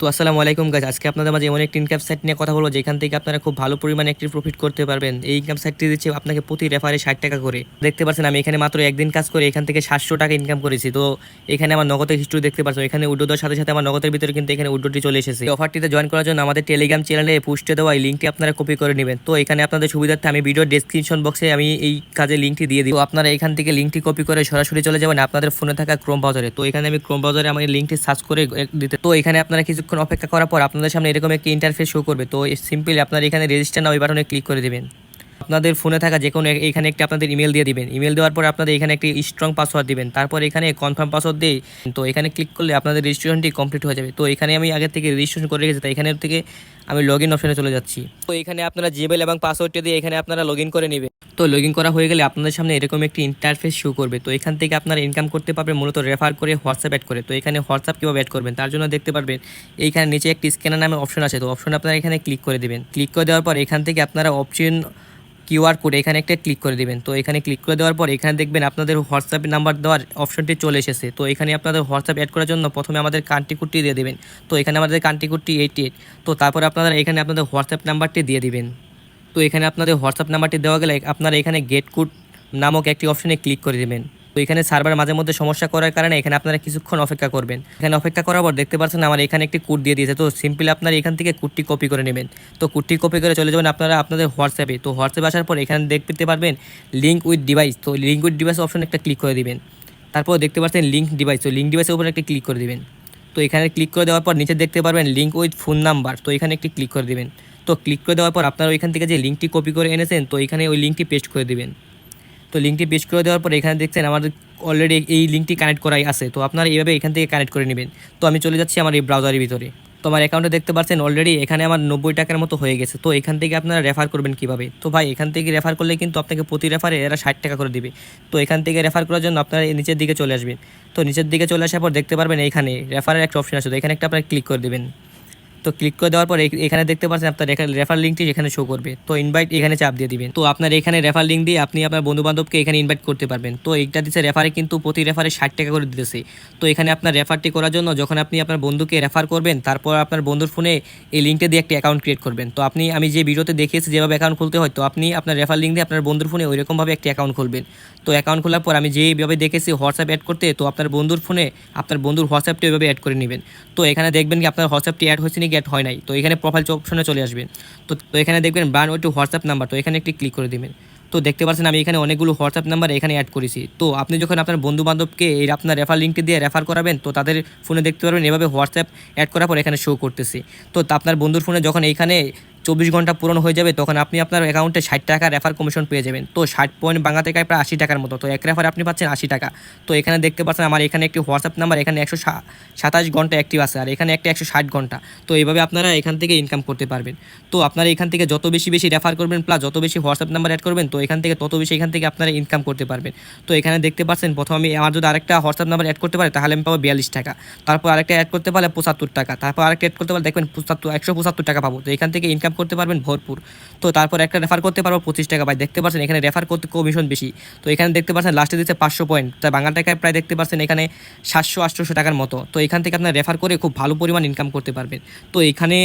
তো আসসালামু আলাইকুম গাছ আজকে আপনাদের মাঝে এমন একটি ইনকাম সাইট নিয়ে কথা বলব, যেখান থেকে আপনারা খুব ভালো পরিমাণে একটি প্রফিট করতে পারবেন। এই ইনকাম সাইটটি দিচ্ছে আপনাকে প্রতি রেফারে ষাট টাকা করে। দেখতে পাচ্ছেন, আমি এখানে মাত্র একদিন কাজ করে এখান থেকে সাতশো টাকা ইনকাম করেছি। তো এখানে আমার নগদের হিস্ট্রি দেখতে পাচ্ছ এখানে উড্ডো সাথে সাথে আমার নগদের ভিতরে কিন্তু এখানে উড্ডোটি চলে এসেছে। অফারটিতে জয়েন করার জন্য আমাদের টেলিগ্রাম চ্যানেলে পুষ্টে দেওয়া এই লিঙ্কটি আপনারা কপি করে নেবেন। তো এখানে আপনাদের সুবিধার্থে আমি ভিডিও ডেসক্রিপশন বক্সে আমি এই কাজের লিঙ্কটি দিয়ে দিই আপনারা এখান থেকে লিঙ্কটি কপি করে সরাসরি চলে যাবেন আপনাদের ফোনে থাকা ক্রোম ব্রাউজারে তো এখানে আমি ক্রোম ব্রাউজারে আমার লিঙ্কটি সার্চ করে দিতে তো এখানে আপনারা কিছুক্ষণ অপেক্ষা করার পর আপনাদের সামনে এরকম একটি ইন্টারফেস শো করবে। তো সিম্পলি আপনারা এখানে রেজিস্টার নাও এই বাটনে ক্লিক করে দেবেন। আপনাদের ফোনে থাকা যে কোনো এখানে একটি আপনাদের ইমেল দিয়ে দিবেন। ইমেল দেওয়ার পর আপনাদের এখানে একটি স্ট্রং পাসওয়ার্ড দিবেন। তারপর এখানে কনফার্ম পাসওয়ার্ড দিয়ে তো এখানে ক্লিক করলে আপনাদের রেজিস্ট্রেশনটি কমপ্লিট হয়ে যাবে। তো এখানে আমি আগে থেকে রেজিস্ট্রেশন করে রেখেছি, তাই এখানে থেকে আমি লগ ইন অপশনে চলে যাচ্ছি। তো এখানে আপনারা জিমেল এবং পাসওয়ার্ডটি দিয়ে এখানে আপনারা লগ ইন করে নেবেন। তো লগ ইন করা হয়ে গেলে আপনাদের সামনে এরকম একটি ইন্টারফেস শো করবে। তো এখান থেকে আপনারা ইনকাম করতে পারবেন, মূলত রেফার করে হোয়াটসঅ্যাপ অ্যাড করে। তো এখানে হোয়াটসঅ্যাপ কীভাবে অ্যাড করবেন, তার জন্য দেখতে পারবেন, এইখানে নিচে একটি স্ক্যানার নামে অপশন আছে। তো অপশন আপনারা এখানে ক্লিক করে দেবেন। ক্লিক করে দেওয়ার পর এখান থেকে আপনারা অপশন কিউআর কোড এখানে একটা ক্লিক করে দিবেন। তো এখানে ক্লিক করে দেওয়ার পর এখানে দেখবেন আপনাদের হোয়াটসঅ্যাপ নাম্বার দেওয়ার অপশনটি চলে এসেছে। তো এখানে আপনাদের হোয়াটসঅ্যাপ অ্যাড করার জন্য প্রথমে আমাদের কান্ট্রি কোডটি দিয়ে দেবেন। তো এখানে আমাদের কান্ট্রি কোডটি এইটি এইট তো তারপর আপনারা এখানে আপনাদের হোয়াটসঅ্যাপ নাম্বারটি দিয়ে দিবেন। তো এখানে আপনাদের হোয়াটসঅ্যাপ নাম্বারটি দেওয়া গেলে আপনারা এখানে গেট কোড নামক একটি অপশনে ক্লিক করে দেবেন। তো এখানে সার্ভার মাঝে মধ্যে সমস্যা করার কারণে এখানে আপনারা কিছুক্ষণ অপেক্ষা করবেন। এখানে অপেক্ষা করার পর দেখতে পাচ্ছেন আমার এখানে একটি কোড দিয়ে দিয়েছে। তো সিম্পলি আপনারা এখান থেকে কোডটি কপি করে নেবেন। তো কোডটি কপি করে চলে যাবেন আপনারা আপনাদের হোয়াটসঅ্যাপে। তো হোয়াটসঅ্যাপে আসার পর এখানে দেখতে পারবেন লিঙ্ক উইথ ডিভাইস তো লিঙ্ক উইথ ডিভাইস অপশন একটা ক্লিক করে দিবেন। তারপর দেখতে পাচ্ছেন লিঙ্ক ডিভাইস তো লিঙ্ক ডিভাইসের উপর একটা ক্লিক করে দিবেন। তো এখানে ক্লিক করে দেওয়ার পর নিচে দেখতে পারবেন লিঙ্ক উইথ ফোন নাম্বার তো এখানে একটি ক্লিক করে দিবেন। তো ক্লিক করে দেওয়ার পর আপনারা ওইখান থেকে যে লিঙ্কটি কপি করে এনেছেন, তো এখানে ওই লিঙ্কটি পেস্ট করে দেবেন। তো লিঙ্কটি পেস্ট করে দেওয়ার পর এখানে দেখছেন আমাদের অলরেডি এই লিঙ্কটি কানেক্ট করাই আছে। তো আপনারা এইভাবে এখান থেকে কানেক্ট করে নেবেন। তো আমি চলে যাচ্ছি আমার এই ব্রাউজারের ভিতরে। তো আমার অ্যাকাউন্টে দেখতে পাচ্ছেন অলরেডি এখানে আমার নব্বই টাকার মতো হয়ে গেছে। তো এখান থেকে আপনারা রেফার করবেন কীভাবে? তো ভাই, এখান থেকে রেফার করলে কিন্তু আপনাকে প্রতি রেফারে এরা ষাট টাকা করে দিবে। তো এখান থেকে রেফার করার জন্য আপনারা নিচের দিকে চলে আসবেন। তো নিচের দিকে চলে আসার পর দেখতে পারবেন এখানে রেফারের একটা অপশন আছে। তো এখানে একটা আপনারা ক্লিক করে দেবেন। তো ক্লিক করে দেওয়ার পর এখানে দেখতে পাচ্ছেন আপনার রেফার লিঙ্কটি এখানে শো করবে। তো ইনভাইট এখানে চাপ দিয়ে দিবেন। তো আপনার এখানে রেফার লিঙ্ক দিয়ে আপনি আপনার বন্ধু বান্ধবকে এখানে ইনভাইট করতে পারবেন। তো এইটা দিচ্ছে রেফারে কিন্তু প্রতি রেফারে ষাট টাকা করে দিতেছে। তো এখানে আপনার রেফারটি করার জন্য যখন আপনি আপনার বন্ধুকে রেফার করবেন, তারপর আপনার বন্ধুর ফোনে এই লিঙ্কটা দিয়ে একটি অ্যাকাউন্ট ক্রিয়েট করবেন। তো আপনি, আমি যে ভিডিওতে দেখিয়েছি যেভাবে অ্যাকাউন্ট খুলতে হয়, তো আপনি আপনার রেফার লিঙ্ক দিয়ে আপনার বন্ধুর ফোনে ওইরকমভাবে একটি অ্যাকাউন্ট খুলবেন। তো অ্যাকাউন্ট খোলার পর আমি যেভাবে দেখেছি হোয়াটসঅ্যাপ অ্যাড করতে, তো আপনার বন্ধুর ফোনে আপনার বন্ধুর হোয়াটসঅ্যাপটি ওইভাবে অ্যাড করে নেবেন। তো এখানে দেখবেন কি আপনার হোয়াটসঅ্যাপটি অ্যাড হয়েছে অ্যাড হয় নাই। তো এখানে প্রোফাইল অপশনে চলে আসবেন তো তো এখানে দেখবেন ওই টু হোয়াটসঅ্যাপ নাম্বার তো এখানে একটি ক্লিক করে দেবেন। তো দেখতে পাচ্ছেন আমি এখানে অনেকগুলো হোয়াটসঅ্যাপ নাম্বার এখানে অ্যাড করেছি। তো আপনি যখন আপনার বন্ধু বান্ধবকে এই আপনার রেফার লিঙ্কটি দিয়ে রেফার করাবেন, তো তাদের ফোনে দেখতে পারবেন এভাবে হোয়াটসঅ্যাপ অ্যাড করার পর এখানে শো করতেছি। তা আপনার বন্ধুর ফোনে যখন এইখানে চব্বিশ ঘণ্টা পূরণ হয়ে যাবে, তখন আপনি আপনার অ্যাকাউন্টে ষাট টাকা রেফার কমিশন পেয়ে যাবেন। তো ষাট পয়েন্ট বাংলা টাকায় প্রায় আশি টাকার মতো। তো এক রেফার আপনি পাচ্ছেন আশি টাকা। তো এখানে দেখতে পাচ্ছেন আমার এখানে একটি হোয়াটসঅ্যাপ নাম্বার এখানে একশো সাতাশ ঘণ্টা অ্যাক্টিভ আছে, আর এখানে একটা একশো ষাট ঘণ্টা। তো এইভাবে আপনারা এখান থেকে ইনকাম করতে পারবেন। তো আপনারা এখান থেকে যত বেশি বেশি রেফার করবেন প্লাস যত বেশি হোয়াটসঅ্যাপ নাম্বার অ্যাড করবেন, তো এখান থেকে তত বেশি এখান থেকে আপনারা ইনকাম করতে পারবেন। তো এখানে দেখতে পাচ্ছেন, প্রথম আমি আমার যদি আরেকটা হোয়াটসঅ্যাপ নাম্বার অ্যাড করতে পারি, তাহলে আমি পাবো বিয়াল্লিশ টাকা। তারপর আরেকটা অ্যাড করতে পারলে পঁচাত্তর টাকা। তারপর আরেকটা অ্যাড করতে পারলে দেখবেন পঁচাত্তর, একশো পঁচাত্তর টাকা পাবো। তো এখান থেকে ইনকাম করতে পারবেন ভরপুর। তো তারপর একটা রেফার করতে পারব, পঁচিশ টাকা। ভাই, দেখতে পাচ্ছেন, এখানে রেফার করতে কমিশন বেশি। তো এখানে দেখতে পাচ্ছেন লাস্টে দিচ্ছে পাঁচশো পয়েন্ট তাই বাঙাল টাকায় প্রায় দেখতে পাচ্ছেন, এখানে সাতশো, আটশোশো টাকার মতো। তো এখান থেকে আপনার রেফার করে খুব ভালো পরিমাণ ইনকাম করতে পারবেন। তো এখানে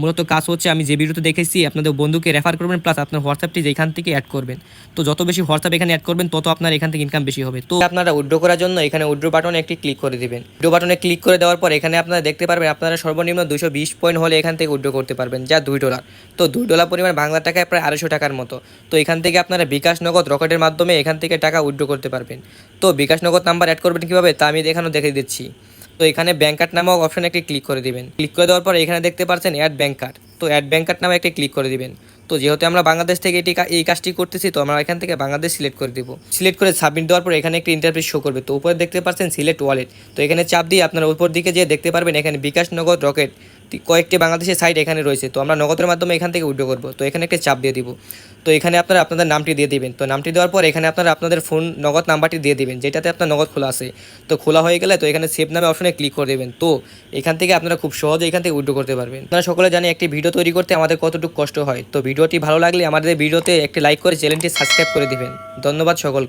মূলত কাজ হচ্ছে, আমি যে ভিডিওতে দেখেছি, আপনাদের বন্ধুকে রেফার করবেন প্লাস আপনার হোয়াটসঅ্যাপটি যেখান থেকে অ্যাড করবেন। তো যত বেশি হোয়াটসঅ্যাপ এখানে অ্যাড করবেন, তত আপনার এখান থেকে ইনকাম বেশি হবে। তো আপনারা উইড্রো করার জন্য এখানে উইড্রো বাটনে একটি ক্লিক করে দেবেন। উইড্রো বাটনে ক্লিক করে দেওয়ার পর এখানে আপনারা দেখতে পারবেন, আপনারা সর্বনিম্ন দুশো বিশ পয়েন্ট হলে এখান থেকে উইড্রো করতে পারবেন, যা দুই ডলার তো দুই ডলার পরিমাণ বাংলা টাকায় প্রায় আড়াইশো টাকার মতো। তো এখান থেকে আপনারা বিকাশ নগদ রকেটের মাধ্যমে এখান থেকে টাকা উইড্রো করতে পারবেন। তো বিকাশ নগদ নাম্বার অ্যাড করবেন কীভাবে, তা আমি এখানেও দেখে দিচ্ছি। তো এখানে ব্যাংক কার্ড নামক অপশনে একটি ক্লিক করে দিবেন। ক্লিক করে দেওয়ার পর এখানে দেখতে পাচ্ছেন অ্যাড ব্যাংক কার্ড তো অ্যাড ব্যাঙ্ক কার্ড নামে একটি ক্লিক করে দিবেন। তো যেহেতু আমরা বাংলাদেশ থেকে এটি এই কাজটি করতেছি, তো আমরা এখান থেকে বাংলাদেশ সিলেক্ট করে দিব। সিলেক্ট করে সাবমিট দেওয়ার পর এখানে একটি ইন্টারফেস শো করবে। তো উপরে দেখতে পাচ্ছেন সিলেক্ট ওয়ালেট তো এখানে চাপ দিয়ে আপনার উপর দিকে যেয়ে দেখতে পারবেন এখানে বিকাশ নগদ রকেট কয়েকটি বাংলাদেশের সাইট এখানে রয়েছে। তো আমরা নগদের মাধ্যমে এখান থেকে উইড্রো করব। তো এখানে একটা চাপ দিয়ে দিব। তো এখানে আপনারা আপনাদের নামটি দিয়ে দিবেন। তো নামটি দেওয়ার পর এখানে আপনারা আপনাদের ফোন নগদ নাম্বারটি দিয়ে দিবেন, যেটাতে আপনার নগদ খোলা আছে। তো খোলা হয়ে গেলে তো এখানে সেভ নামে অপশনে ক্লিক করে দেবেন। তো এখান থেকে আপনারা খুব সহজে এখান থেকে উইড্রো করতে পারবেন। আপনারা সকলে জানেন একটি ভিডিও তৈরি করতে আমাদের কতটুকু কষ্ট হয়। তো ভিডিওটি ভালো লাগলে আমাদের ভিডিওতে একটি লাইক করে চ্যানেলটি সাবস্ক্রাইব করে দিবেন। ধন্যবাদ সকলকে।